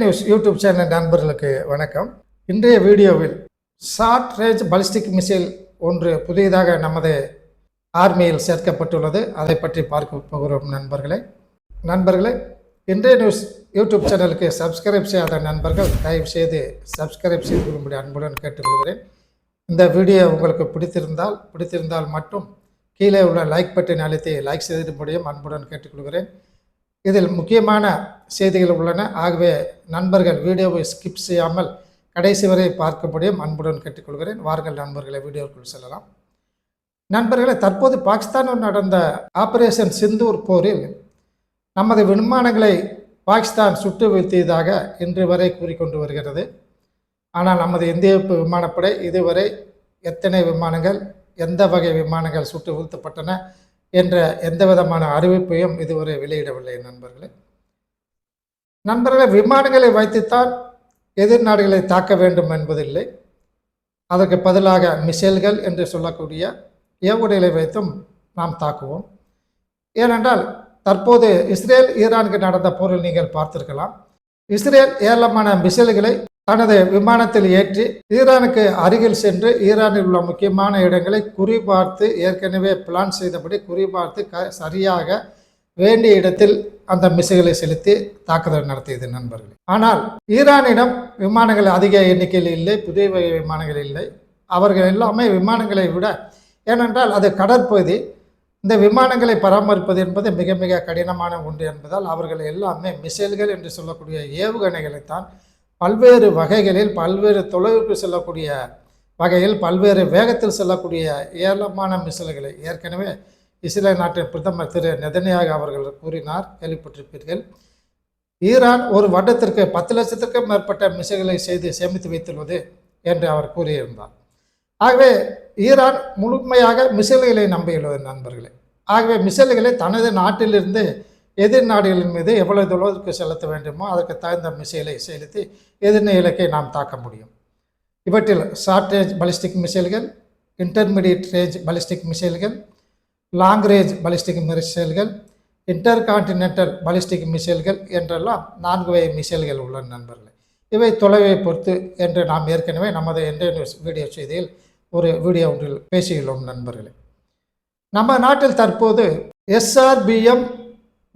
News YouTube channel நண்பர்களுக்கு வணக்கம். இன்றைய வீடியோவில் ஷார்ட் ரேஞ்ச் பலிஸ்டிக் மிசைல் ஒன்று புதியதாக நமது ஆர்மியில் சேர்க்கப்பட்டுள்ளது. அதை பற்றி பார்க்க போகிறோம் நண்பர்களே. நண்பர்களே இன்றைய நியூஸ் யூடியூப் சேனலுக்கு சப்ஸ்கிரைப் செய்யாத நண்பர்கள் தயவு செய்து சப்ஸ்கிரைப் செய்து கொள்ளும்படி அன்புடன் கேட்டுக்கொள்கிறேன். இந்த வீடியோ உங்களுக்கு பிடித்திருந்தால் பிடித்திருந்தால் மட்டும் கீழே உள்ள லைக் பட்டன் அழுத்தி லைக் செய்திடும்படியும் அன்புடன் கேட்டுக்கொள்கிறேன். இதில் முக்கியமான செய்திகள் உள்ளன. ஆகவே நண்பர்கள் வீடியோவை ஸ்கிப் செய்யாமல் கடைசி வரை பார்க்கும்படியும் அன்புடன் கேட்டுக்கொள்கிறேன். வாருங்கள் நண்பர்களை வீடியோக்குள் செல்லலாம். நண்பர்களை தற்போது பாகிஸ்தானில் நடந்த ஆபரேஷன் சிந்தூர் போரில் நமது விமானங்களை பாகிஸ்தான் சுட்டு வீழ்த்தியதாக இன்று வரை கூறிக்கொண்டு வருகிறது. ஆனால் நமது இந்திய விமானப்படை இதுவரை எத்தனை விமானங்கள் எந்த வகை விமானங்கள் சுட்டு வீழ்த்தப்பட்டன என்ற எந்த விதமான அறிவிப்பையும் இதுவரை வெளியிடவில்லை நண்பர்களே. நண்பர்களே விமானங்களை வைத்துத்தான் எதிர் நாடுகளை தாக்க வேண்டும் என்பதில்லை. அதற்கு பதிலாக மிசைல்கள் என்று சொல்லக்கூடிய ஏவுகணைகளை வைத்தும் நாம் தாக்குவோம். ஏனென்றால் தற்போது இஸ்ரேல் ஈரானுக்கு நடந்த போரில் நீங்கள் பார்த்திருக்கலாம். இஸ்ரேல் ஏராளமான மிசைல்களை தனது விமானத்தில் ஏற்றி ஈரானுக்கு அருகில் சென்று ஈரானில் உள்ள முக்கியமான இடங்களை குறிபார்த்து ஏற்கனவே பிளான் செய்தபடி குறிபார்த்து க சரியாக வேண்டிய இடத்தில் அந்த மிசைகளை செலுத்தி தாக்குதல் நடத்தியது நண்பர்கள். ஆனால் ஈரானிடம் விமானங்கள் அதிக எண்ணிக்கையில் இல்லை புதிய வகை விமானங்கள் இல்லை. அவர்கள் எல்லாமே விமானங்களை விட ஏனென்றால் அது கடற்பகுதி. இந்த விமானங்களை பராமரிப்பது என்பது மிக மிக கடினமான ஒன்று என்பதால் அவர்கள் எல்லாமே மிசைல்கள் என்று சொல்லக்கூடிய ஏவுகணைகளைத்தான் பல்வேறு வகைகளில் பல்வேறு தொலைவுக்கு செல்லக்கூடிய வகையில் பல்வேறு வேகத்தில் செல்லக்கூடிய ஏராளமான மிசைல்களை ஏற்கனவே இஸ்ரேல் நாட்டின் பிரதமர் திரு நெதனியாக அவர்கள் கூறினார் கேள்விப்பட்டிருப்பீர்கள். ஈரான் ஒரு வருடத்திற்கு பத்து லட்சத்திற்கும் மேற்பட்ட மிசைல்களை செய்து சேமித்து வைத்துள்ளது என்று அவர் கூறியிருந்தார். ஆகவே ஈரான் முழுமையாக மிசைல்களை நம்பியுள்ளது நண்பர்களே. ஆகவே மிசைல்களை தனது நாட்டிலிருந்து எதிர் நாடுகளின் மீது எவ்வளவு தூரத்துக்கு செலுத்த வேண்டுமோ அதற்கு தகுந்த மிசைலை செலுத்தி எதிர்நீ இலக்கை நாம் தாக்க முடியும். இவற்றில் ஷார்ட் ரேஞ்ச் பலிஸ்டிக் மிசைல்கள் இன்டர்மீடியட் ரேஞ்ச் பலிஸ்டிக் மிசைல்கள் லாங் ரேஞ்ச் பலிஸ்டிக் மிசைல்கள் இன்டர் கான்டினென்டல் பலிஸ்டிக் மிசைல்கள் என்றெல்லாம் நான்கு வகை மிசைல்கள் உள்ளன நண்பர்களே. இவை தொலைவை பொறுத்து என்று நாம் ஏற்கனவே நமது இன்றைய நியூஸ் வீடியோ செய்தியில் ஒரு வீடியோ ஒன்றில் பேசியுள்ளோம் நண்பர்களே. நம்ம நாட்டில் தற்போது எஸ்ஆர்பிஎம்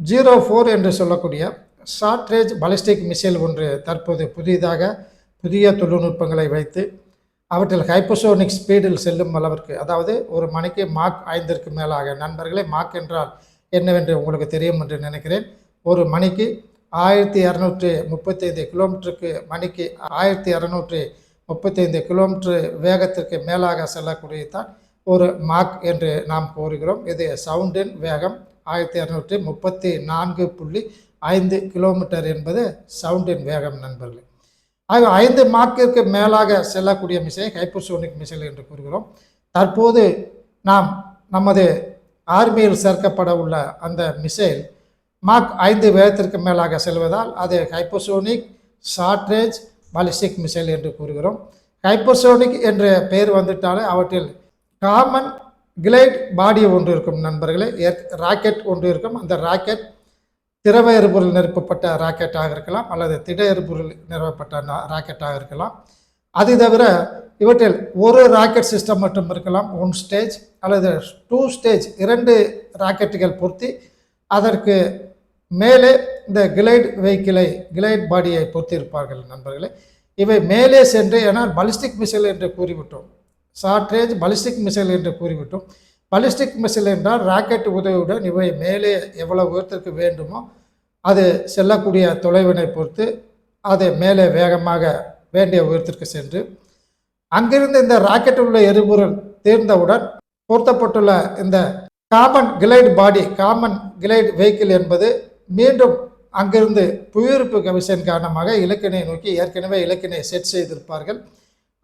ஜீரோ ஃபோர் என்று சொல்லக்கூடிய ஷார்ட் ரேஞ்ச் பலிஸ்டிக் மிசைல் ஒன்று தற்போது புதிதாக புதிய தொழில்நுட்பங்களை வைத்து அவற்றில் ஹைப்பர்சோனிக் ஸ்பீடில் செல்லும் அளவிற்கு அதாவது ஒரு மணிக்கு மார்க் ஐந்திற்கு மேலாக நண்பர்களே மார்க் என்றால் என்னவென்று உங்களுக்கு தெரியும் என்று நினைக்கிறேன். ஒரு மணிக்கு ஆயிரத்தி இரநூற்றி முப்பத்தைந்து கிலோமீட்டருக்கு மணிக்கு ஆயிரத்தி இரநூற்றி முப்பத்தைந்து கிலோமீட்டர் வேகத்திற்கு மேலாக செல்லக்கூடியதான் ஒரு மார்க் என்று நாம் கூறுகிறோம். இது சவுண்டின் வேகம். ஆயிரத்தி இரநூற்றி முப்பத்தி நான்கு புள்ளி ஐந்து கிலோமீட்டர் என்பது சவுண்டின் வேகம் நண்பர்களே. ஆக ஐந்து மார்க்கிற்கு மேலாக செல்லக்கூடிய மிசை ஹைப்பர்சோனிக் மிசைல் என்று கூறுகிறோம். தற்போது நாம் நமது ஆர்மியில் சேர்க்கப்பட உள்ள அந்த மிசைல் மார்க் ஐந்து வேகத்திற்கு மேலாக செல்வதால் அது ஹைப்பர்சோனிக் ஷார்ட்ரேஜ் பாலிஸ்டிக் மிசைல் என்று கூறுகிறோம். ஹைப்பர்சோனிக் என்ற பெயர் வந்துட்டாலே அவற்றில் காமன் கிளைட் பாடி ஒன்று இருக்கும் நண்பர்களே. ராக்கெட் ஒன்று இருக்கும். அந்த ராக்கெட் திரவ எரிபொருள் நிரப்பப்பட்ட ராக்கெட்டாக இருக்கலாம் அல்லது திட எரிபொருள் நிறுவப்பட்ட ராக்கெட்டாக இருக்கலாம். அது தவிர இவற்றில் ஒரு ராக்கெட் சிஸ்டம் மட்டும் இருக்கலாம் ஒன் ஸ்டேஜ் அல்லது டூ ஸ்டேஜ் இரண்டு ராக்கெட்டுகள் பொருத்தி அதற்கு மேலே இந்த கிளைட் வெஹிக்கிளை கிளைட் பாடியை பொருத்தியிருப்பார்கள் நண்பர்களே. இவை மேலே சென்று ஏன்னால் பலிஸ்டிக் மிசைல் என்று கூறிவிட்டோம். சாட்ரேஜ் பலிஸ்டிக் மிசைல் என்று கூறிவிட்டோம். பலிஸ்டிக் மிசைல் என்றால் ராக்கெட் உதவியுடன் இவை மேலே எவ்வளவு உயரத்திற்கு வேண்டுமோ அது செல்லக்கூடிய தொலைவினை பொறுத்து அது மேலே வேகமாக வேண்டிய உயரத்திற்கு சென்று அங்கிருந்து இந்த ராக்கெட் உள்ள எரிபொருள் தீர்ந்தவுடன் பொருத்தப்பட்டுள்ள இந்த common glide body common glide vehicle என்பது மீண்டும் அங்கிருந்து புவியிருப்பு கமிஷன் காரணமாக இலக்கினை நோக்கி ஏற்கனவே இலக்கினை செட் செய்திருப்பார்கள்.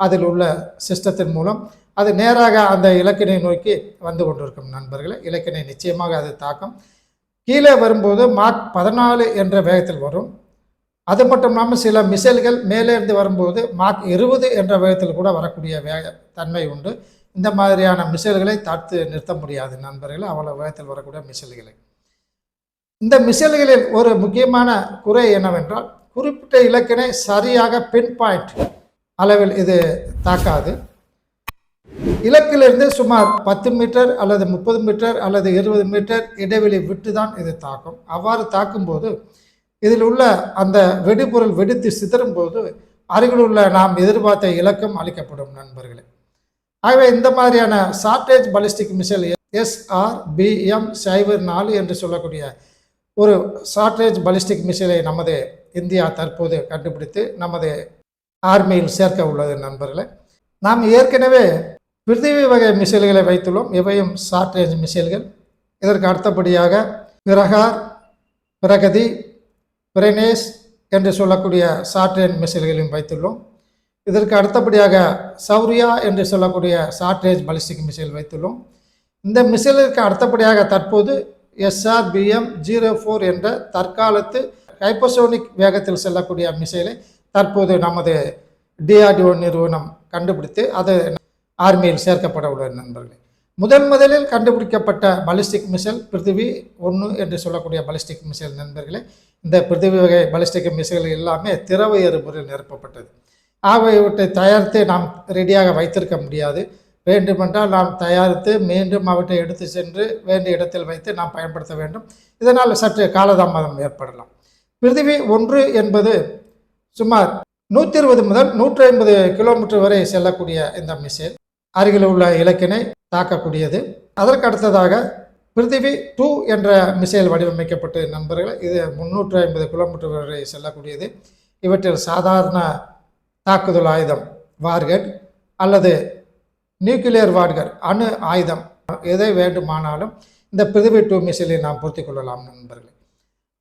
அதில் உள்ள சிஸ்டத்தின் மூலம் அது நேராக அந்த இலக்கினை நோக்கி வந்து கொண்டிருக்கும் நண்பர்களே. இலக்கினை நிச்சயமாக அது தாக்கம். கீழே வரும்போது மார்க் பதினாலு என்ற வேகத்தில் வரும். அது மட்டும் இல்லாமல் சில மிசைல்கள் மேலே இருந்து வரும்போது மார்க் இருபது என்ற வேகத்தில் கூட வரக்கூடிய வேக தன்மை உண்டு. இந்த மாதிரியான மிசைல்களை தடுத்து நிறுத்த முடியாது நண்பர்களை. அவ்வளோ வேகத்தில் வரக்கூடிய மிசைல்களை. இந்த மிசைல்களில் ஒரு முக்கியமான குறை என்னவென்றால் குறிப்பிட்ட இலக்கினை சரியாக பின் பாயிண்ட் அளவில் இது தாக்காது. இலக்கிலிருந்து சுமார் பத்து மீட்டர் அல்லது முப்பது மீட்டர் அல்லது இருபது மீட்டர் இடைவெளி விட்டு தான் இது தாக்கும். அவ்வாறு தாக்கும்போது இதில் உள்ள அந்த வெடிபொருள் வெடித்து சிதறும் போது அருகில் உள்ள நாம் எதிர்பார்த்த இலக்கம் அளிக்கப்படும் நண்பர்களே. ஆகவே இந்த மாதிரியான short range ballistic missile SR BM சைபர் நாலு என்று சொல்லக்கூடிய ஒரு ஷார்டேஜ் பாலிஸ்டிக் மிசைலை நமது இந்தியா தற்போது கண்டுபிடித்து நமது ஆர்மியில் சேர்க்க உள்ளது நண்பர்களே. நாம் ஏற்கனவே பிருத்திவி வகை மிசைல்களை வைத்துள்ளோம். இவையும் ஷார்ட் ரேஞ்ச் மிசைல்கள். இதற்கு அடுத்தபடியாக பிரகார் பிரகதி பிரனேஷ் என்று சொல்லக்கூடிய ஷார்ட் ரேஞ்ச் மிசைல்களையும் வைத்துள்ளோம். இதற்கு அடுத்தபடியாக சௌரியா என்று சொல்லக்கூடிய ஷார்ட் ரேஞ்ச் பலிஸ்டிக் மிசைல் வைத்துள்ளோம். இந்த மிசைலுக்கு அடுத்தபடியாக தற்போது எஸ்ஆர்பிஎம் ஜீரோ ஃபோர் என்ற தற்காலத்து ஹைப்பர்சோனிக் வேகத்தில் செல்லக்கூடிய மிசைலை தற்போது நமது டிஆர்டிஓ நிறுவனம் கண்டுபிடித்து அது ஆர்மியில் சேர்க்கப்பட உள்ளது நண்பர்களே. முதன் முதலில் கண்டுபிடிக்கப்பட்ட பலிஸ்டிக் மிசைல் பிருத்திவி ஒன்று என்று சொல்லக்கூடிய பலிஸ்டிக் மிசைல் நண்பர்களே இந்த பிருத்திவி வகை பலிஸ்டிக் மிசைல் எல்லாமே திரவ எரிபொருள் நிரப்பப்பட்டது. ஆகியவற்றை தயாரித்து நாம் ரெடியாக வைத்திருக்க முடியாது. வேண்டுமென்றால் நாம் தயாரித்து மீண்டும் அவற்றை எடுத்து சென்று வேண்டிய இடத்தில் வைத்து நாம் பயன்படுத்த வேண்டும். இதனால் சற்று காலதாமதம் ஏற்படலாம். பிருத்திவி ஒன்று என்பது சுமார் நூற்றி இருபது முதல் நூற்றி ஐம்பது கிலோமீட்டர் வரை செல்லக்கூடிய இந்த மிசைல் அருகில் உள்ள இலக்கினை தாக்கக்கூடியது. அதற்கு அடுத்ததாக பிருத்திவி டூ என்ற மிசைல் வடிவமைக்கப்பட்டு நண்பர்கள் இது முந்நூற்றி ஐம்பது கிலோமீட்டர் வரை செல்லக்கூடியது. இவற்றில் சாதாரண தாக்குதல் ஆயுதம் வார்கட் அல்லது நியூக்ளியர் வார்கர் அணு ஆயுதம் எதை வேண்டுமானாலும் இந்த பிருத்திவி டூ மிசைலை நாம் பொருத்தி கொள்ளலாம் நண்பர்களே.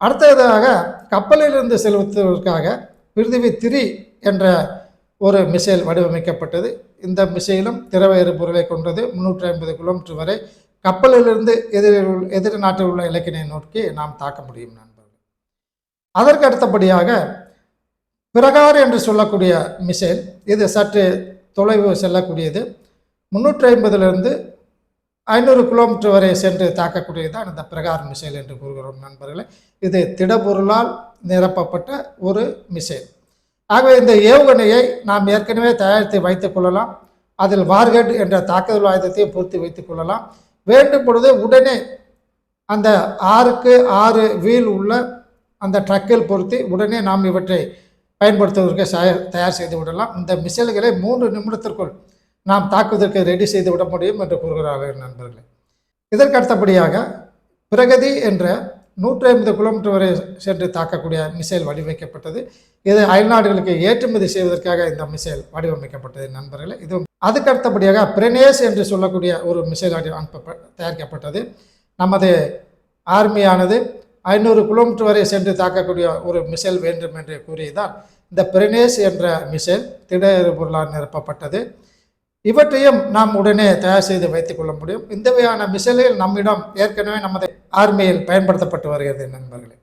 அடுத்ததாக கப்பலிலிருந்து செலுத்துவதற்காக பிருத்திவி திரி என்ற ஒரு மிசைல் வடிவமைக்கப்பட்டது. இந்த மிசைலும் திரவ எரிபொருளை கொண்டது முந்நூற்றி ஐம்பது கிலோமீட்டர் வரை கப்பலிலிருந்து எதிரில் உள்ள- எதிர் நாட்டில் உள்ள இலக்கினை நோக்கி நாம் தாக்க முடியும் நண்பர்கள். அதற்கு அடுத்தபடியாக பிரகார் என்று சொல்லக்கூடிய மிசைல் இது சற்று தொலைவு செல்லக்கூடியது. முந்நூற்றி ஐம்பதுலேருந்து ஐநூறு கிலோமீட்டர் வரை சென்று தாக்கக்கூடியது தான் இந்த பிரகார் மிசைல் என்று கூறுகிறோம் நண்பர்களே. இது திடப்பொருளால் நிரப்பப்பட்ட ஒரு மிசைல். ஆகவே இந்த ஏவுகணையை நாம் ஏற்கனவே தயாரித்து வைத்துக் கொள்ளலாம். அதில் வார்கட் என்ற தாக்குதல் ஆயுதத்தை பொருத்தி வைத்துக் கொள்ளலாம். வேண்டும் பொழுது உடனே அந்த ஆறுக்கு ஆறு வீல் உள்ள அந்த ட்ரக்கில் பொருத்தி உடனே நாம் இவற்றை பயன்படுத்துவதற்கு தயார் செய்து விடலாம். இந்த மிசைல்களை மூன்று நிமிடத்திற்குள் நாம் தாக்குவதற்கு ரெடி செய்து விட முடியும் என்று கூறுகிறார்கள் நண்பர்களே. இதற்கு அடுத்தபடியாக பிரகதி என்ற நூற்றி ஐம்பது கிலோமீட்டர் வரை சென்று தாக்கக்கூடிய மிசைல் வடிவமைக்கப்பட்டது. இது அயல்நாடுகளுக்கு ஏற்றுமதி செய்வதற்காக இந்த மிசைல் வடிவமைக்கப்பட்டது நண்பர்களே. இது அதுக்கு அடுத்தபடியாக பிரனேஸ் என்று சொல்லக்கூடிய ஒரு மிசைல் அனுப்ப தயாரிக்கப்பட்டது. நமது ஆர்மியானது ஐநூறு கிலோமீட்டர் வரை சென்று தாக்கக்கூடிய ஒரு மிசைல் வேண்டும் என்று கூறியதால் இந்த பிரனேஸ் என்ற மிசைல் திட பொருளால் நிரப்பப்பட்டது. இவற்றையும் நாம் உடனே தயார் செய்து வைத்துக் கொள்ள முடியும். இந்த வகையான மிசைல்கள் நம்மிடம் ஏற்கனவே நமது ஆர்மியில் பயன்படுத்தப்பட்டு வருகிறது நண்பர்களே.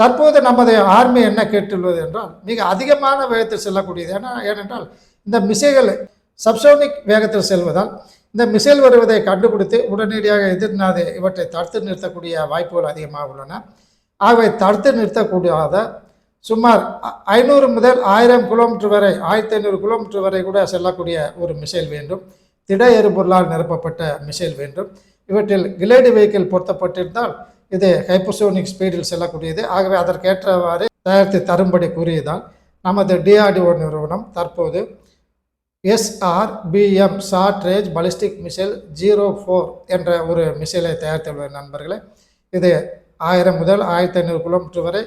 தற்போது நமது ஆர்மி என்ன கேட்டுள்ளது என்றால் மிக அதிகமான வேகத்தில் செல்லக்கூடியது. ஏன்னா ஏனென்றால் இந்த மிசைல்கள் சப்சோனிக் வேகத்தில் செல்வதால் இந்த மிசைல் வருவதை கண்டுபிடித்து உடனடியாக எதிர்நாது இவற்றை தடுத்து நிறுத்தக்கூடிய வாய்ப்புகள் அதிகமாக உள்ளன. ஆகவே தடுத்து நிறுத்தக்கூடாத சுமார் ஐநூறு முதல் ஆயிரம் கிலோமீட்டர் வரை ஆயிரத்தி ஐநூறு கிலோமீட்டர் வரை கூட செல்லக்கூடிய ஒரு மிசைல் வேண்டும். திட எரிபொருளால் நிரப்பப்பட்ட மிசைல் வேண்டும். இவற்றில் கிலேடு வெஹிக்கிள் பொருத்தப்பட்டிருந்தால் இது ஹைப்போசோனிக் ஸ்பீடில் செல்லக்கூடியது. ஆகவே அதற்கேற்றவாறு தயாரித்து தரும்படி கூறியதால் நமது டிஆர்டிஓ நிறுவனம் தற்போது SRBM short range ballistic missile zero four என்ற ஒரு மிசைலை தயாரித்துள்ள நண்பர்களே இது ஆயிரம் முதல் ஆயிரத்தி ஐநூறு கிலோமீட்டர் வரை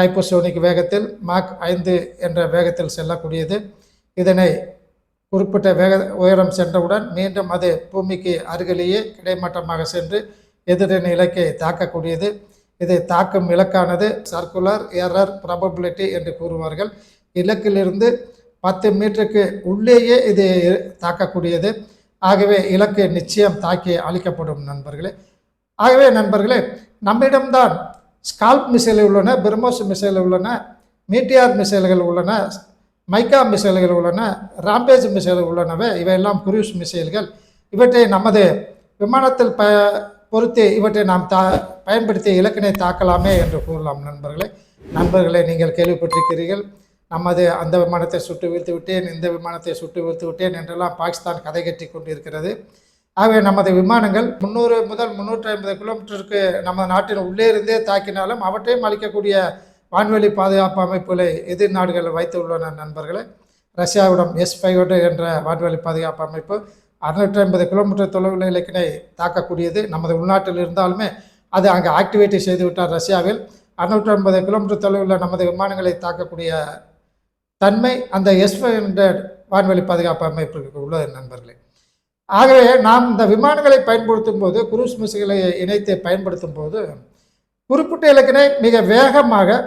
ஹைப்பர்சோனிக் வேகத்தில் மாக் ஐந்து என்ற வேகத்தில் செல்லக்கூடியது. இதனை குறிப்பிட்ட வேக உயரம் சென்றவுடன் மீண்டும் அது பூமிக்கு அருகிலேயே கிடைமட்டமாக சென்று எதிரின் இலக்கை தாக்கக்கூடியது. இது தாக்கும் இலக்கானது சர்க்குலர் எரர் ப்ராபபிலிட்டி என்று கூறுவார்கள். இலக்கிலிருந்து பத்து மீட்டருக்கு உள்ளேயே இது தாக்கக்கூடியது. ஆகவே இலக்கு நிச்சயம் தாக்கி அழிக்கப்படும் நண்பர்களே. ஆகவே நண்பர்களே நம்மிடம்தான் ஸ்கால்ப் மிசைல்கள் உள்ளன பிரம்மோஸ் மிசைல்கள் உள்ளன மீட்டியார் மிசைல்கள் உள்ளன மைக்கா மிசைல்கள் உள்ளன ராம்பேஜ் மிசைல்கள் உள்ளனவே இவையெல்லாம் குரூஸ் மிசைல்கள். இவற்றை நமது விமானத்தில் ப பொறுத்து இவற்றை நாம் தா பயன்படுத்தி இலக்கினை தாக்கலாமே என்று கூறலாம் நண்பர்களே. நண்பர்களை நீங்கள் கேள்விப்பட்டிருக்கிறீர்கள் நமது அந்த விமானத்தை சுட்டு வீழ்த்து விட்டேன் இந்த விமானத்தை சுட்டு வீழ்த்து விட்டேன் என்றெல்லாம் பாகிஸ்தான் கதை கட்டி கொண்டிருக்கிறது. ஆகவே நமது விமானங்கள் முந்நூறு முதல் முந்நூற்றி ஐம்பது கிலோமீட்டருக்கு நம்ம நாட்டின் உள்ளே இருந்தே தாக்கினாலும் அவற்றையும் அளிக்கக்கூடிய வான்வெளி பாதுகாப்பு அமைப்புகளை எதிர் நாடுகள் வைத்துள்ளன நண்பர்களே. ரஷ்யாவிடம் எஸ் ஃபைவ் என்ற வான்வெளி பாதுகாப்பு அமைப்பு அறுநூற்றி ஐம்பது கிலோமீட்டர் தொலைவில் இலக்கினை தாக்கக்கூடியது. நமது உள்நாட்டில் இருந்தாலுமே அது அங்கே ஆக்டிவேட்டி செய்துவிட்டார் ரஷ்யாவில். அறுநூற்றி ஐம்பது கிலோமீட்டர் தொலைவில் நமது விமானங்களை தாக்கக்கூடிய தன்மை அந்த எஸ் ஃபைவ் ஹண்ட்ரட் வான்வெளி பாதுகாப்பு அமைப்பு உள்ளது நண்பர்களே. ஆகவே நாம் இந்த விமானங்களை பயன்படுத்தும் போது குரூஸ் மிசைகளை இணைத்து பயன்படுத்தும் போது குறிப்பிட்ட இலக்கினை மிக வேகமாக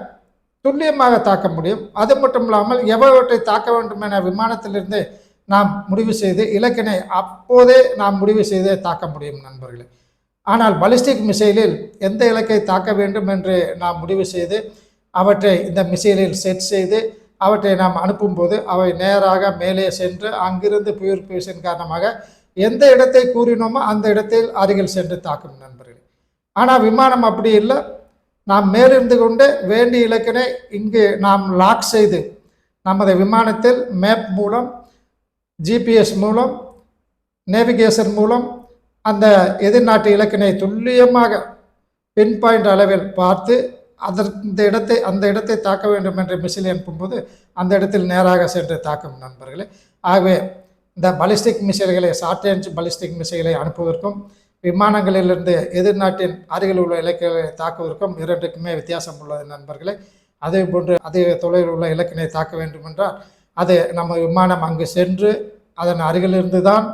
துல்லியமாக தாக்க முடியும். அது மட்டும் இல்லாமல் எவ்வளவற்றை தாக்க வேண்டும் என விமானத்திலிருந்து நாம் முடிவு செய்து இலக்கினை அப்போதே நாம் முடிவு செய்து தாக்க முடியும் நண்பர்களே. ஆனால் பலிஸ்டிக் மிசைலில் எந்த இலக்கை தாக்க வேண்டும் என்று நாம் முடிவு செய்து அவற்றை இந்த மிசைலில் செட் செய்து அவற்றை நாம் அனுப்பும்போது அவை நேராக மேலே சென்று அங்கிருந்து பியூரிஃபிகேஷன் காரணமாக எந்த இடத்தை கூறினோமோ அந்த இடத்தில் அருகில் சென்று தாக்கும் நண்பர்களே. ஆனால் விமானம் அப்படி இல்லை. நாம் மேலிருந்து கொண்டு வேண்டிய இலக்கினை இங்கு நாம் லாக் செய்து நமது விமானத்தில் மேப் மூலம் ஜிபிஎஸ் மூலம் நேவிகேஷன் மூலம் அந்த எதிர்நாட்டு இலக்கினை துல்லியமாக பின் பாயிண்ட் அளவில் பார்த்து அதற்கு இந்த இடத்தை அந்த இடத்தை தாக்க வேண்டும் என்று மிசில் அனுப்பும்போது அந்த இடத்தில் நேராக சென்று தாக்கும் நண்பர்களே. ஆகவே இந்த பலிஸ்டிக் மிசைல்களை ஷார்ட் பலிஸ்டிக் மிசைலை அனுப்புவதற்கும் விமானங்களிலிருந்து எதிர்நாட்டின் அருகில் உள்ள இலக்குகளை தாக்குவதற்கும் இரண்டுக்குமே வித்தியாசம் உள்ளது நண்பர்களே. அதே போன்று அதிக தொலைவில் உள்ள இலக்கினை தாக்க வேண்டும் என்றால் அது நம்ம விமானம் அங்கு சென்று அதன் அருகிலிருந்து தான்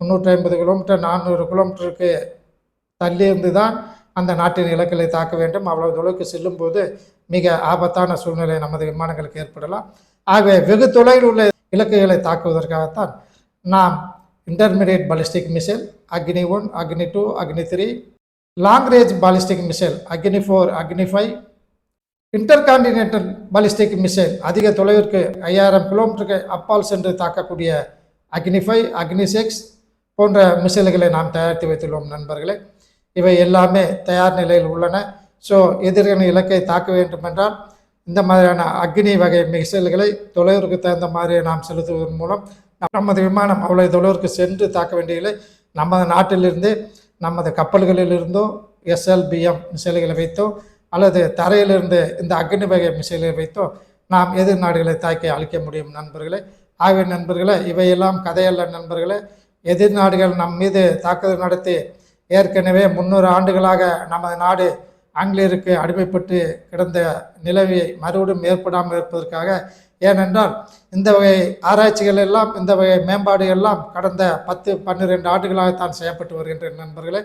முந்நூற்றி ஐம்பது கிலோமீட்டர் நானூறு கிலோமீட்டருக்கு தள்ளி இருந்து தான் அந்த நாட்டின் இலக்குகளை தாக்க வேண்டும். அவ்வளவு தொலைவுக்கு செல்லும்போது மிக ஆபத்தான சூழ்நிலை நமது விமானங்களுக்கு ஏற்படலாம். ஆகவே வெகு தொலைவில் உள்ள இலக்குகளை தாக்குவதற்காகத்தான் நாம் intermediate ballistic missile Agni one Agni two Agni three long range ballistic missile Agni four Agni five intercontinental ballistic missile அதிக தொலைவிற்கு ஐயாயிரம் கிலோமீட்டருக்கு அப்பால் சென்று தாக்கக்கூடிய அக்னி ஃபைவ் அக்னி சிக்ஸ் போன்ற மிசைல்களை நாம் தயாரித்து வைத்துள்ளோம் நண்பர்களே. இவை எல்லாமே தயார் நிலையில் உள்ளன. ஸோ எதிரின் இலக்கை தாக்க வேண்டும் என்றால் இந்த மாதிரியான அக்னி வகை மிசைல்களை தொலைவிற்கு தகுந்த மாதிரியை நாம் செலுத்துவதன் மூலம் நமது விமானம் அவ்வளவு தொலைவிற்கு சென்று தாக்க வேண்டியதில்லை நமது நாட்டிலிருந்து நமது கப்பல்களிலிருந்தோ எஸ்எல்பிஎம் மிசைல்களை வைத்தோ அல்லது தரையிலிருந்து இந்த அக்னி வகை மிசைலை வைத்தோ நாம் எதிர் நாடுகளை தாக்கி அழிக்க முடியும் நண்பர்களே. ஆகவே நண்பர்களே இவையெல்லாம் கதையல்ல நண்பர்களே. எதிர் நாடுகள் நம் மீது தாக்குதல் நடத்தி ஏற்கனவே முந்நூறு ஆண்டுகளாக நமது நாடு ஆங்கிலேயருக்கு அடிமைப்பட்டு கிடந்த நிலவியை மறுபடியும் ஏற்படாமல் இருப்பதற்காக ஏனென்றால் இந்த வகை ஆராய்ச்சிகள் எல்லாம் இந்த வகை மேம்பாடு எல்லாம் கடந்த பத்து பன்னிரெண்டு ஆண்டுகளாகத்தான் செய்யப்பட்டு வருகின்ற நண்பர்களே.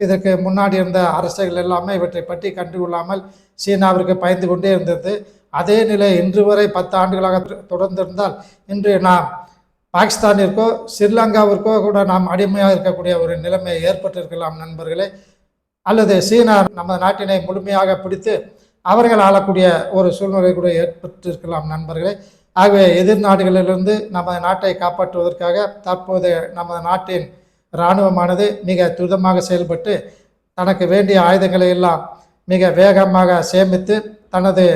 இதற்கு முன்னாடி இருந்த அரசுகள் எல்லாமே இவற்றை பற்றி கண்டுகொள்ளாமல் சீனாவிற்கு பயந்து கொண்டே இருந்தது. அதே நிலை இன்று வரை பத்து ஆண்டுகளாக தொடர்ந்திருந்தால் இன்று நாம் பாகிஸ்தானிற்கோ ஸ்ரீலங்காவிற்கோ கூட நாம் அடிமையாக இருக்கக்கூடிய ஒரு நிலைமை ஏற்பட்டிருக்கலாம் நண்பர்களே. அல்லது சீனா நமது நாட்டினை முழுமையாக பிடித்து அவர்கள் ஆளக்கூடிய ஒரு சூழ்நிலை கூட ஏற்பட்டிருக்கலாம் நண்பர்களே. ஆகவே எதிர் நாடுகளிலிருந்து நமது நாட்டை காப்பாற்றுவதற்காக தற்போது நமது நாட்டின் இராணுவமானது மிக துரிதமாக செயல்பட்டு தனக்கு வேண்டிய ஆயுதங்களை எல்லாம் மிக வேகமாக சேமித்து தனது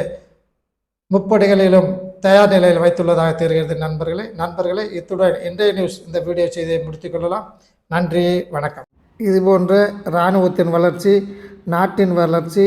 முப்படைகளிலும் தயார் நிலையில் வைத்துள்ளதாக தெரிகிறது நண்பர்களே. நண்பர்களே இத்துடன் இன்றைய நியூஸ் இந்த வீடியோ செய்தியை முடித்துக்கொள்ளலாம் நன்றி வணக்கம். இதுபோன்ற இராணுவத்தின் வளர்ச்சி நாட்டின் வளர்ச்சி